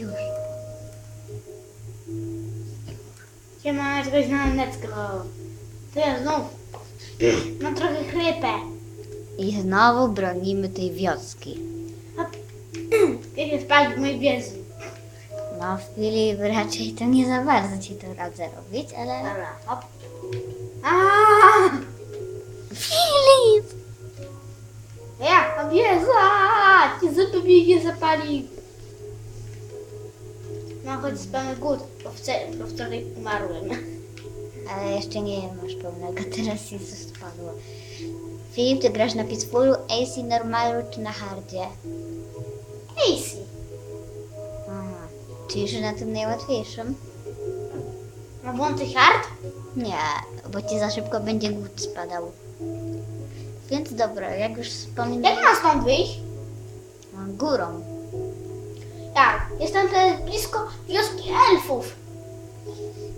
Już. Siema, czegoś na Necko. To ja znów. Mam trochę chrypę. I znowu bronimy tej wioski. Kiedy spać w mojej wieży. No Filip, raczej to nie za bardzo ci to radzę robić, ale... Dobra, hop. Aaaa! Filip! Ja, wieża! Ci zupy mi nie zapali. Choć pełny głód, bo, bo wczoraj umarłem. Ale jeszcze nie masz pełnego, teraz coś spadło. Filip, ty grasz na Peacefulu, AC, normalu czy na hardzie? Casey. Aha. Czyli, że na tym najłatwiejszym? Ma włączyć hard? Nie, bo ci za szybko będzie głód spadał. Więc dobra, jak już Jak wspominałem, mam stąd wyjść? górą. Jestem teraz blisko wioski elfów.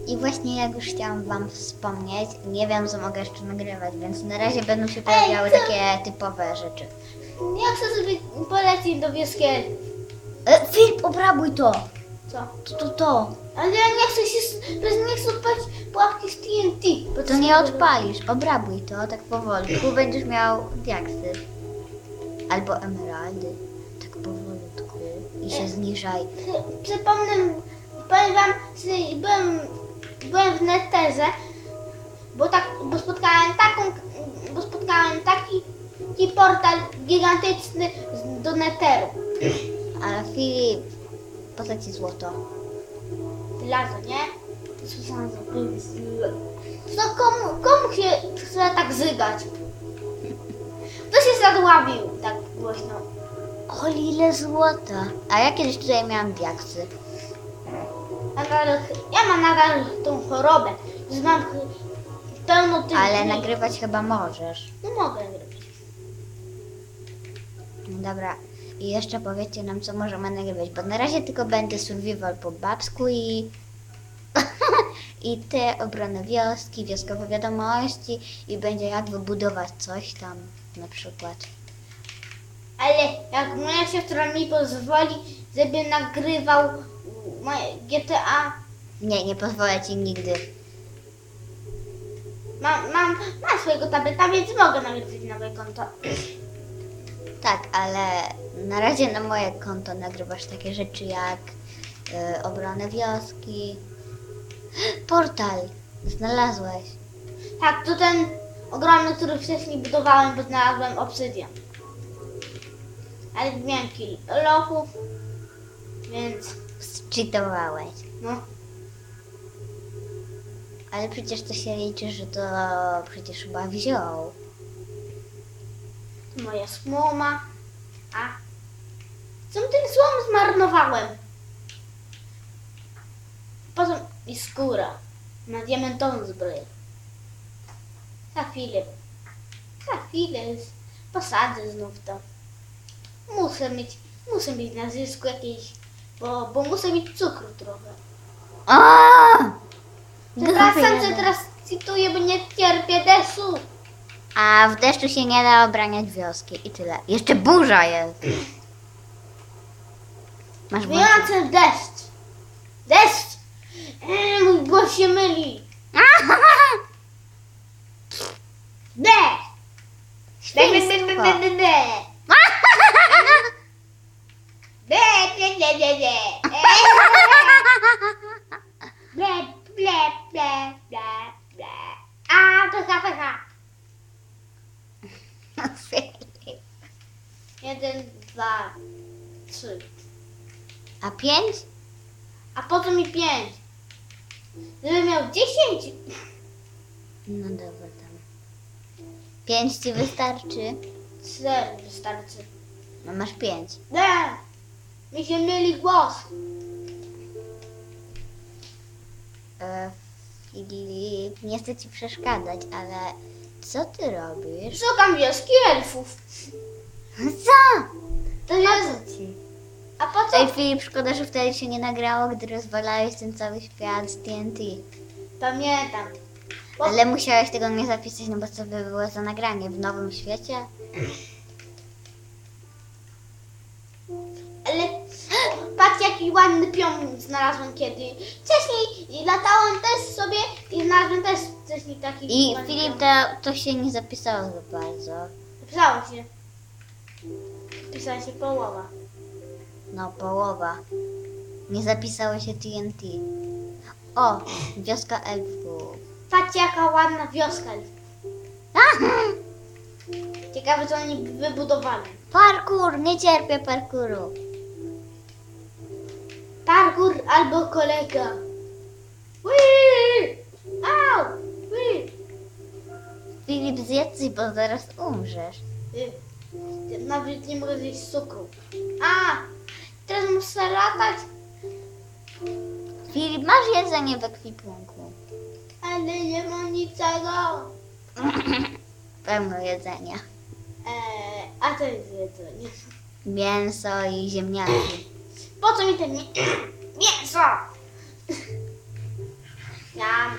I właśnie jak już chciałam wam wspomnieć, nie wiem co mogę jeszcze nagrywać, więc na razie będą się pojawiały co? takie typowe rzeczy. Ja chcę sobie polecieć do wioski elfów. E, Filip, obrabuj to! Co? To, to, to! Ale ja nie chcę się, teraz nie chcę odpalić pułapki z TNT. Bo To nie odpalisz, obrabuj to tak powolutku, będziesz miał diaksy. Albo emeraldy. I się zniżaj. Przypomnę, powiem wam, byłem, byłem w Netterze, bo, tak, bo spotkałem taką, bo spotkałem taki, taki portal gigantyczny do Netteru. Ale Filip, po ci złoto? Lazo, nie? No komu, komu się chce tak zygać? Kto się zadławił tak głośno? O, ile złota! A ja kiedyś tutaj miałam diaksy. Nadal, ja mam nadal tą chorobę, mam ch- pełno tych Ale dni. nagrywać chyba możesz. No mogę nagrywać. No Dobra. I jeszcze powiedzcie nam, co możemy nagrywać, bo na razie tylko będzie survival po babsku i... I te obrony wioski, wioskowe wiadomości i będzie jak wybudować coś tam na przykład. Ale jak moja siostra mi pozwoli, żeby nagrywał moje GTA, Nie, nie pozwolę ci nigdy. mam, mam, mam swojego tableta, więc mogę nagrywać na moje konto. Tak, ale na razie na moje konto nagrywasz takie rzeczy jak y, obronę wioski. Portal! Znalazłeś. Tak, to ten ogromny, który wcześniej budowałem, bo znalazłem obsydian. Ale miałem kill lochów, więc Zcheatowałeś. no. Ale przecież to się liczy, że to przecież chyba wziął. moja słoma. A co ten słom zmarnowałem? Potem i skóra na diamentową zbroję. Za chwilę, za chwilę posadzę znów to. Muszę mieć, muszę mieć na zysku jakieś, bo, bo muszę mieć cukru trochę. O! Przepraszam, że teraz cytuję, bo nie cierpię deszczu. A w deszczu się nie da obraniać wioski i tyle. Jeszcze burza jest. Masz włączyć. Wyjący deszcz. Deszcz! Eee, mój głos się myli. Deszcz! Świństwo. De, de, de, de, de. De, de, de, de, de. Ble, ble, ble, ble, ble. A, pycha, pycha. Filip. Jeden, dwa, trzy. A pięć? A po co mi pięć? Gdybym miał dziesięć, No dobra tam. Pięć ci wystarczy? cztery wystarczy. No masz pięć. Nie! Mi się myli głos. E, Filip, nie chcę ci przeszkadzać, ale co ty robisz? Szukam wioski elfów. Co? To jest... ci? A po co? Ej Filip, szkoda, że wtedy się nie nagrało, gdy rozwalałeś ten cały świat z TNT. Pamiętam. Ale musiałeś tego nie zapisać, no bo co by było za nagranie w nowym świecie? Ale patrz jaki ładny pion znalazłem kiedy. Wcześniej latałem też sobie i znalazłem też wcześniej taki I ładny Filip, pion. to, to się nie zapisało za bardzo. Zapisało się. Zapisała się połowa. No, połowa. Nie zapisało się TNT. O, wioska elfów. Patrzcie jaka ładna wioska. Ciekawe co oni wybudowali. Parkour, nie cierpię parkouru. Parkour albo kolega. Wii! Au! Wii! Filip, zjedz bo zaraz umrzesz. Y, y, Nawet nie mogę zjeść cukru. A! Teraz muszę latać, Filip, masz jedzenie w ekwipunku. Ale nie mam niczego. Pełno jedzenia. Eee, a to jest jedzenie. Mięso i ziemniaki. Po co mi ten mi- mięso? Jam.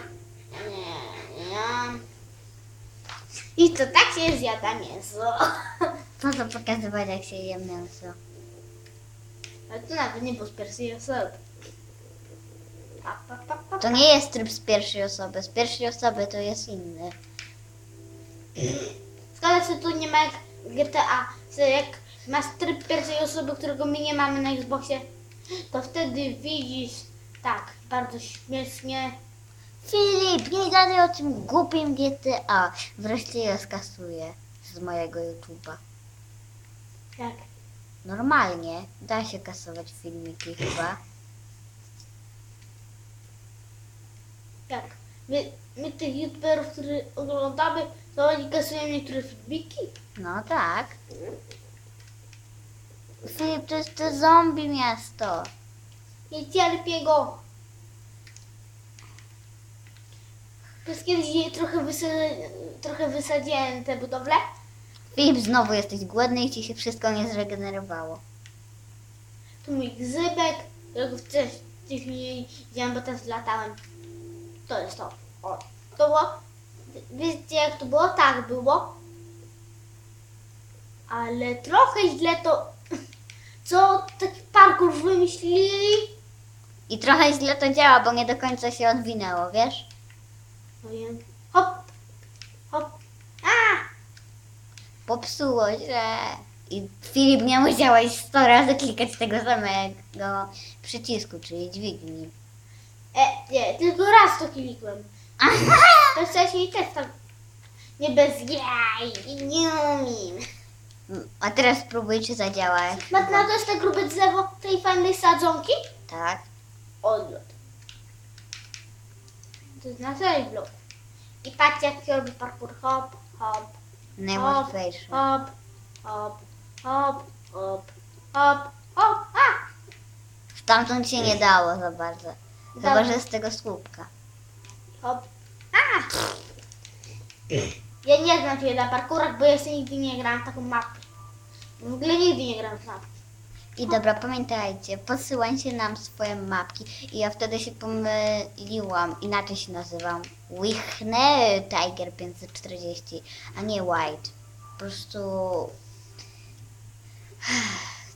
Nie, jam. I to tak się zjada mięso. Po co pokazywać, jak się je mięso? Ale to nawet nie było z pierwszej osoby. To nie jest tryb z pierwszej osoby. Z pierwszej osoby to jest inny. Zgadza się, tu nie ma jak GTA, jak masz tryb pierwszej osoby, którego my nie mamy na Xboxie, to wtedy widzisz, tak, bardzo śmiesznie. Filip, nie gadaj o tym głupim GTA. Wreszcie je skasuję z mojego YouTube'a. Jak? Normalnie da się kasować filmiki chyba. Jak? My, my tych youtuberów, których oglądamy, to oni kasują niektóre filmiki? No tak. Filip, to jest to zombie miasto. Nie cierpię go. Przez kiedyś je trochę, wysa- trochę wysadziłem te budowle. Filip, znowu jesteś głodny i ci się wszystko nie zregenerowało. Tu mój gzybek, którego wcześniej widziałem, bo teraz latałem. To jest to. O, to było. Wiecie jak to było? Tak było. Ale trochę źle to. Co taki parkour wymyślili? I trochę źle to działa, bo nie do końca się odwinęło, wiesz? No wiem. Hop, hop. A! Popsuło się. I Filip nie musiałeś 100 razy klikać tego samego przycisku, czyli dźwigni. E, nie, tylko raz to klikłem. To wcześniej też tak. Nie bez jaj, nie umiem. A teraz spróbuj, czy zadziała. jak Matna, to jest te grube drzewo tej fajnej sadzonki? Tak. Odlot. To jest na całej blok. I patrzcie jak się robi parkour. Hop, hop, Najłatwiejsze. hop, hop, hop, hop, hop, hop, a! Stamtąd się nie dało za bardzo. Chyba, że z tego słupka. Hop, a! Ja nie znam się na parkourach, bo jeszcze nigdy nie grałam w taką mapę. W ogóle nigdy nie grałam w mapę. I dobra, pamiętajcie, podsyłajcie nam swoje mapki. I ja wtedy się pomyliłam, inaczej się nazywam. Wichne Tiger 540, a nie White. Po prostu...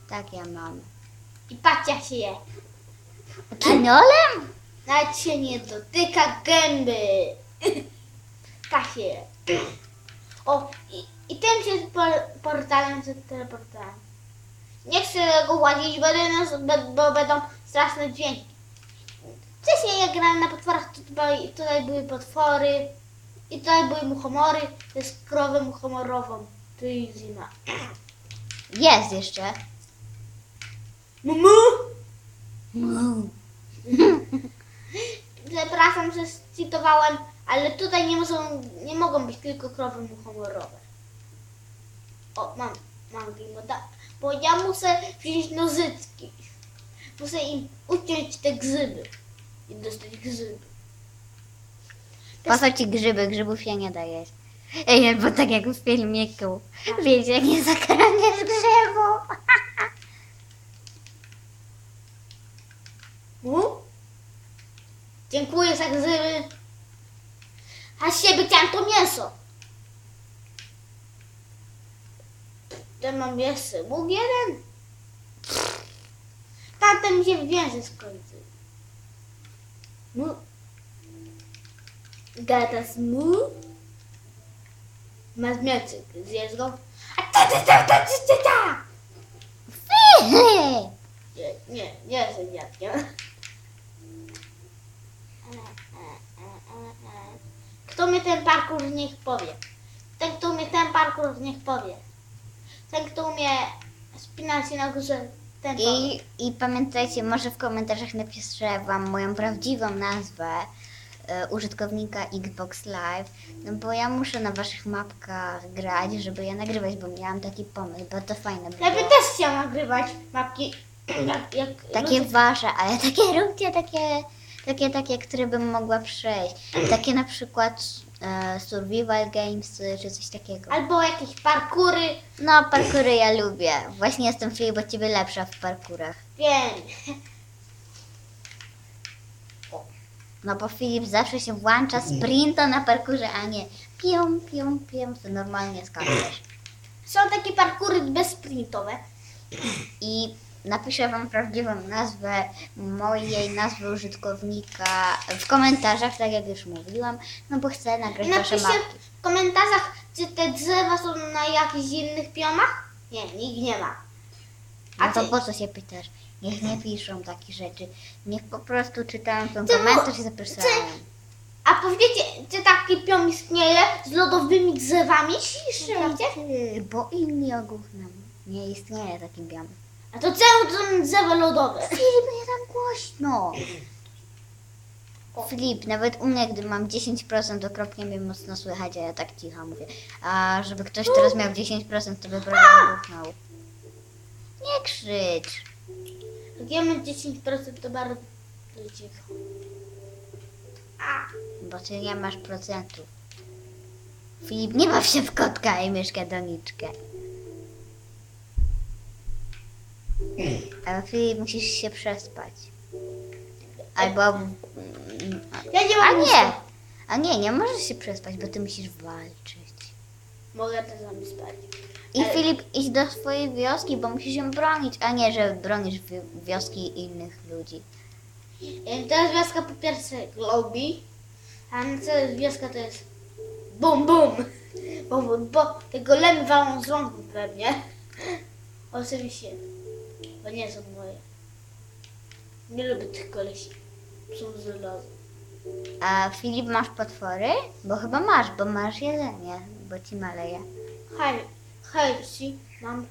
Tak ja mam. I patrzcie jak się je. Kinolem? Nawet się nie dotyka gęby. Się je. O, i, i tym się por, portalem się teleportowałem. Nie chcę go łazić, bo, będą- bo, bo będą straszne dźwięki. Wcześniej jak grałem na potworach, to tutaj, tutaj były potwory i tutaj były muchomory. Jest krowę muchomorową. Jest zima. Jest jeszcze. Mumu! Przepraszam, że cytowałem, ale tutaj nie, muszą, nie mogą być tylko krowy muchomorowe. O, mam, mam glimoda. Bo ja muszę wziąć nożyczki. Muszę im uciąć te grzyby. I dostać grzyby. Po co ci grzyby? Grzybów się nie da jeść. Ej, albo tak jak w filmiku. Wiecie, jak nie zakraniesz grzybów. U? Dziękuję za grzyby. A z siebie chciałem to mięso. Ten mam jeszcze łuk jeden. Tamten mi się więzy skończy. Mu. Gata mu. Masz mieczyk, zjedz go. A ta ta ta ta ta ta ta! Nie, nie, nie jestem dziadkiem. Kto mi ten parkour niech powie. Ten, kto umie ten parkour niech powie. Ten, kto umie spinać się na górze, ten powie. I, I pamiętajcie, może w komentarzach napiszę Wam moją prawdziwą nazwę e, użytkownika Xbox Live, no bo ja muszę na Waszych mapkach grać, żeby je nagrywać, bo miałam taki pomysł, bo to fajne było. Ja bym też chciał nagrywać mapki. Jak, jak Takie Wasze, ale takie róbcie takie, takie, takie, które bym mogła przejść. Takie na przykład e, survival games czy coś takiego. Albo jakieś parkury. No, parkury ja lubię. Właśnie jestem Filip od Ciebie lepsza w parkurach. Wiem. No bo Filip zawsze się włącza sprinta na parkurze, a nie pium, pium, pium, to normalnie skaczesz. Są takie parkury bezsprintowe. I napiszę Wam prawdziwą nazwę mojej nazwy użytkownika w komentarzach, tak jak już mówiłam, no bo chcę nagrać Wasze napiszcie mapki. w komentarzach, czy te drzewa są na jakichś innych piomach? Nie, nikt nie ma. No A to ty? po co się pytasz? Niech nie piszą takich rzeczy. Niech po prostu czytają ten Ty komentarz i zapraszają. A powiecie, czy taki piom istnieje z lodowymi drzewami? Prawdzie? Ty, Bo inni ogłuchną. Nie istnieje taki biom. A to są drzewa lodowe? Filip, nie tak głośno. Filip, nawet u mnie, gdy mam 10%, okropnie mnie mocno słychać, a ja tak cicho mówię. A żeby ktoś teraz miał 10%, to by prawie ogłuchnął. Nie krzycz. Jak ja mam 10% to bardzo cicho. Bo ty nie masz procentów. Filip, nie baw się w kotka i mieszka doniczkę. Ale Filip, musisz się przespać. Albo... Ja nie A mam nie! A nie, nie możesz się przespać, bo ty musisz walczyć. Mogę wami spać. I Ale- Filip, idź do swojej wioski, bo musisz ją bronić, a nie, że bronisz wi- wioski innych ludzi. E, Teraz wioska po pierwsze globi, a na co wioska to jest bum bum. Bo, bo, bo te golemy walą z rąk we mnie. Oczywiście, bo nie są moje. Nie lubię tych kolesi. Są z żelaza. A Filip, masz potwory? Bo chyba masz, bo masz jedzenie, bo ci maleje. Hej, hejsi, mam.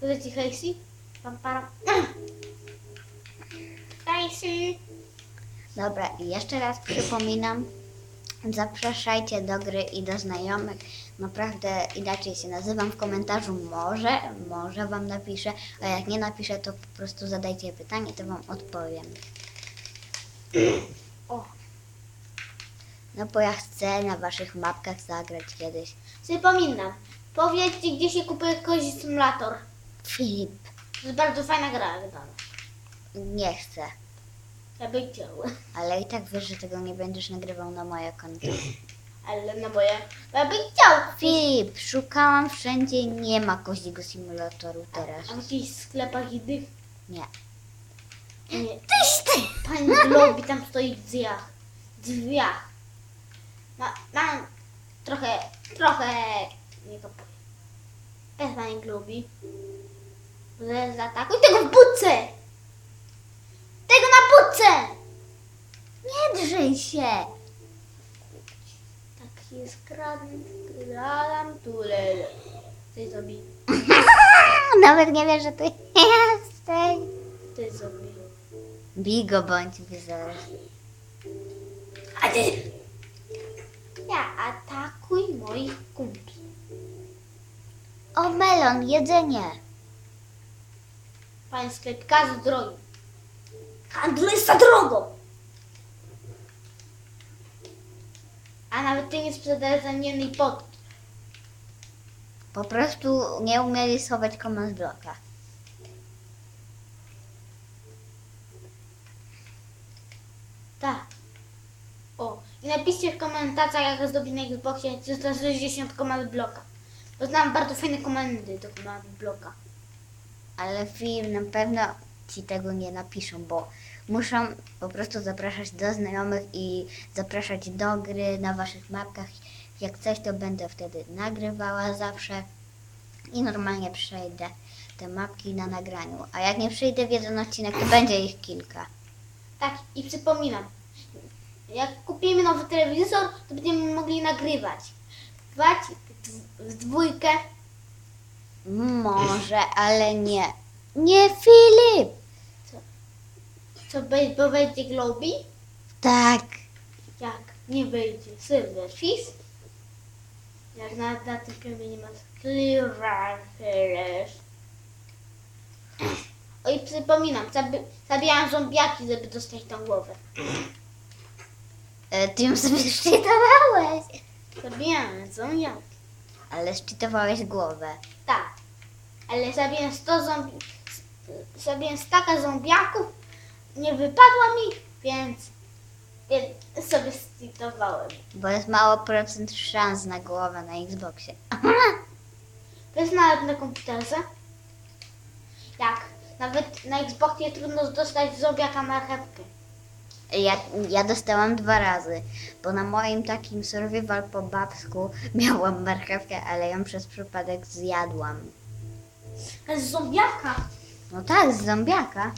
Powiedz ci hejsi? Pam, para. Hejsi. Dobra, i jeszcze raz przypominam, zapraszajcie do gry i do znajomych. Naprawdę inaczej się nazywam w komentarzu. Może, może Wam napiszę, a jak nie napiszę, to po prostu zadajcie pytanie, to Wam odpowiem. O, No bo ja chcę na Waszych mapkach zagrać kiedyś. przypominam. Powiedzcie, gdzie się kupuje kozi symulator. Filip, To jest bardzo fajna gra, jak dana. nie chcę. Ja bym chciał. Ale i tak wiesz, że tego nie będziesz nagrywał na moje konto. Ale na moje. Bo ja bym chciał. Filip, szukałam wszędzie, nie ma koziego simulatoru teraz. A w jakichś sklepach innych? Nie. Nie. Tyś ty! Pani Globi tam stoi w drzwiach. Drzwiach. Ma, mam trochę, trochę, nie to powiem. Jest pani Globi. Zaatakuj tego w budce! Tego na budce! Nie drzyj się! Jest kradam, tulele. Ty zombie, Nawet nie wiesz, że ty jesteś. ty zombie. Bigo bądź by zaraz. A ty! Ja atakuj moich kumpli. O, melon, jedzenie. Panie sklepkarzu drogi. Handluj za A nawet ty nie sprzedajesz ani jednej potki. Po prostu nie umieli schować command bloka. Tak. O, i napiszcie w komentarzach, jak zdobi na Xboxie 360 komand bloka. Bo znam bardzo fajne komendy do komand bloka. Ale film na pewno ci tego nie napiszą, bo muszą po prostu zapraszać do znajomych i zapraszać do gry na waszych mapkach. Jak coś, to będę wtedy nagrywała zawsze i normalnie przejdę te mapki na nagraniu. A jak nie przyjdę w jeden odcinek, to będzie ich kilka. Tak, i przypominam, jak kupimy nowy telewizor, to będziemy mogli nagrywać. Dwać w dwójkę. Może, ale nie. Nie Filip! Co będzie, bo będzie Globi? Tak. Jak nie wyjdzie serwer FIS? Jak na, na tym filmie nie ma Clearwater. O i przypominam, zabi zabijałam zombiaki, żeby dostać tą głowę. E, Ty ją sobie szczytowałeś. Zabijałam zombiaki. Ale szczytowałeś głowę. Tak. Ale zabiłem 100 zombi... Zabiłem staka zombiaków, nie wypadła mi, więc, więc sobie stitowałem. Bo jest mało procent szans na głowę na Xboxie. Bez nawet na komputerze. Jak? Nawet na Xboxie trudno dostać zombiaka marchewkę. Ja, ja dostałam dwa razy, bo na moim takim survival po babsku miałam marchewkę, ale ją przez przypadek zjadłam. Ale z zombiaka? No tak, z zombiaka.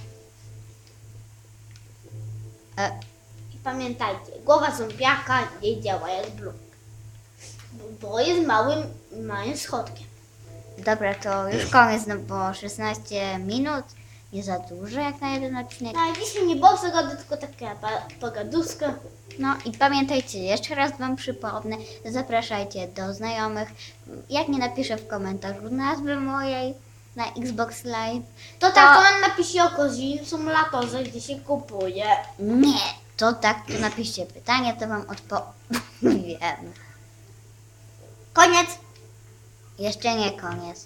E, I pamiętajcie, głowa zombiaka nie działa jak blok. Bo jest małym, małym schodkiem. dobra, to już koniec, no bo 16 minut, nie za dużo jak na jeden odcinek. No i dzisiaj nie było przygody, tylko taka pogaduszka. No i pamiętajcie, jeszcze raz Wam przypomnę, zapraszajcie do znajomych. Jak nie napiszę w komentarzu nazwy mojej na Xbox Live, To tak, to on napisze o kozim symulatorze, gdzie się kupuje. nie, to tak, to napiszcie pytanie, to Wam odpowiem. Koniec. Jeszcze nie koniec.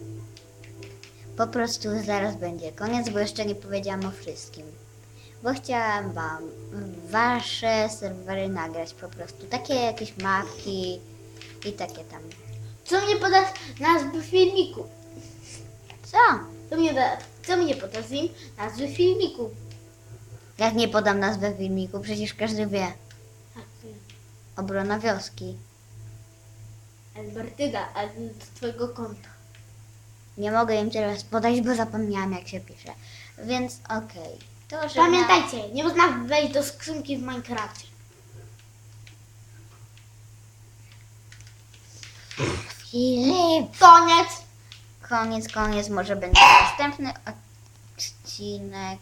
Po prostu zaraz będzie koniec, bo jeszcze nie powiedziałam o wszystkim. Bo chciałam Wam Wasze serwery nagrać po prostu. Takie jakieś mapki i takie tam. Co mnie podasz nazwy filmiku? Co? Co mnie, da, co mnie podasz im nazwy filmiku? Jak nie podam nazwę filmiku, przecież każdy wie. Tak, Obrona wioski. Albertyna, a do twojego konta. Nie mogę im teraz podać, bo zapomniałam jak się pisze. Więc okej. To, że Pamiętajcie, nie można wejść do skrzynki w Minecrafcie. Filip! Koniec. Koniec, koniec, może będzie następny odcinek.